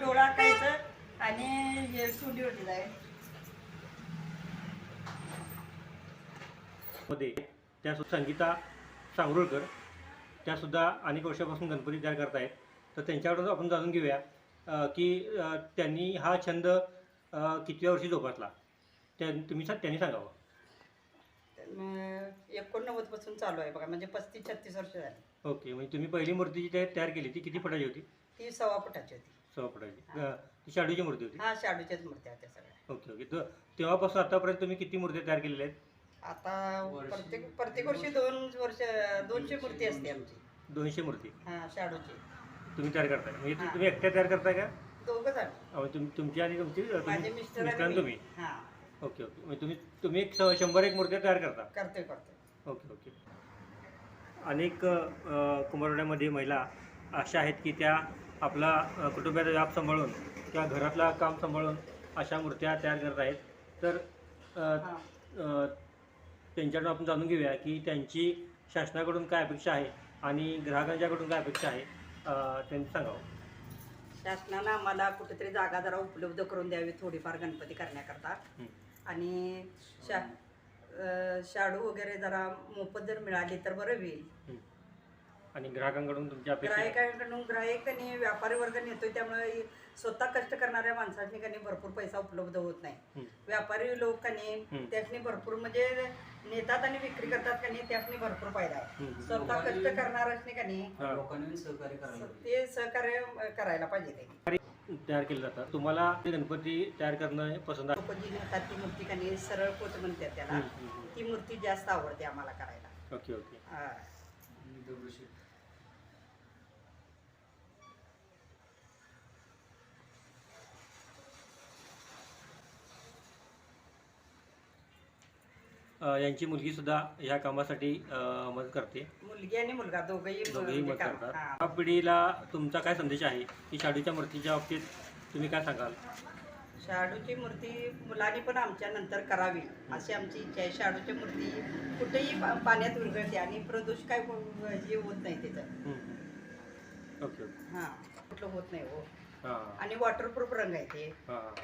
डोळा खायचं आणि मध्ये त्या संगीता सांगरुळकर त्या सुद्धा अनेक वर्षापासून गणपती तयार करतायत. तर त्यांच्याकडून आपण जाणून घेऊया की त्यांनी हा छंद कितव्या वर्षी जोपासला? त्या तुम्ही त्यांनी सांगावं. एकोणनव्वदपासून चालू आहे बघा म्हणजे पस्तीस छत्तीस वर्ष झाली. ओके म्हणजे तुम्ही पहिली मूर्ती जी तया- तयार केली ती किती फुटाची होती? ती सव्वा फुटाची होती. सव्वा फुटाची. अ, ती शाडूची मूर्ती होती? हा शाडूच्याच मूर्त्या होत्या सगळ्या. Okay okay. तर तेव्हापासून आतापर्यंत तुम्ही किती मूर्ती तयार केलेल्या आहेत? आता प्रत्येक प्रत्येक वर्षी दोन वर्ष दोनशे मूर्ती असते आमची. दोनशे मूर्ती? हा शाडूची. तुम्ही तयार करताय म्हणजे तु-. तुम्ही एकट्या तयार करताय का? दोघं अहो, तुम तुमची आणि तुमची अ, माझे तुम्ही- मिस्टर मिस्टर आणि आणि तुम्ही? मी. हा. Okay okay. म्हणजे तुम्ही तुम्ही एक श- शंभर एक मूर्त्या तयार करता? करतोय करतोय ओके ओके. अनेक अ, कुंभारवाड्यामध्ये महिला अशा आहेत की त्या आपला अ, कुटुंबाचा व्याप सांभाळून किंवा घरातला काम सांभाळून अशा मूर्त्या तयार करत आहेत. तर अ, हा अ, त्यांच्याकडून आपण जाणून घेऊया की त्यांची शासनाकडून काय अपेक्षा आहे आणि ग्राहकांच्याकडून काय अपेक्षा आहे अ, त्यांनी सांगावं. शासनानं आम्हाला कुठेतरी जागा जरा उपलब्ध करून द्यावी थोडीफार गणपती करण्याकरता. हं. आणि शा शाडू वगैरे जरा मोफत जर मिळाली तर बरं होईल. आणि ग्राहकांकडून तुमची अपेक्षा आहे? ग्राहकांकडून ग्राहक आणि व्यापारी वर्ग नेतोय त्यामुळे स्वतः कष्ट करणाऱ्या माणसांनी कधी भरपूर पैसा उपलब्ध होत नाही. व्यापारी लोक कनी हं. त्यातनी भरपूर म्हणजे नेतात आणि विक्री करतात कनी त्यातनी भरपूर फायदा आहे. स्वतः कष्ट करणाऱ्याने कनी. लोकांनी सहकार्य करायला पाहिजे ते सहकार्य करायला पाहिजे तयार केलं जातं तुम्हाला ते गणपती तयार करणं पसंत आहे? जी नेतात ती मूर्ती कनी सरळ पोत म्हणतात त्याला. ती मूर्ती जास्त आवडते आम्हाला करायला. Okay okay. हा. यांची मुलगी सुद्धा ह्या कामासाठी मदत करते. मुलगी आणि मुलगा दोघही दोघेही मदत काम- करतात. हा. या पिढीला तुमचा काय संदेश आहे? की शाडूच्या मूर्तीच्या बाबतीत तुम्ही काय सांगाल? शाडूची मूर्ती मुलांनी पण आमच्या नंतर करावी. अशी आमची इच्छा आहे. शाडूची मूर्ती कुठेही पा- पाण्यात विरघळते आणि प्रदूषण काय हे होत नाही त्याचं. Okay okay. हां. कुठलं होत नाही हो. हां. आणि वॉटरप्रूफ रंग आहे ते. हां.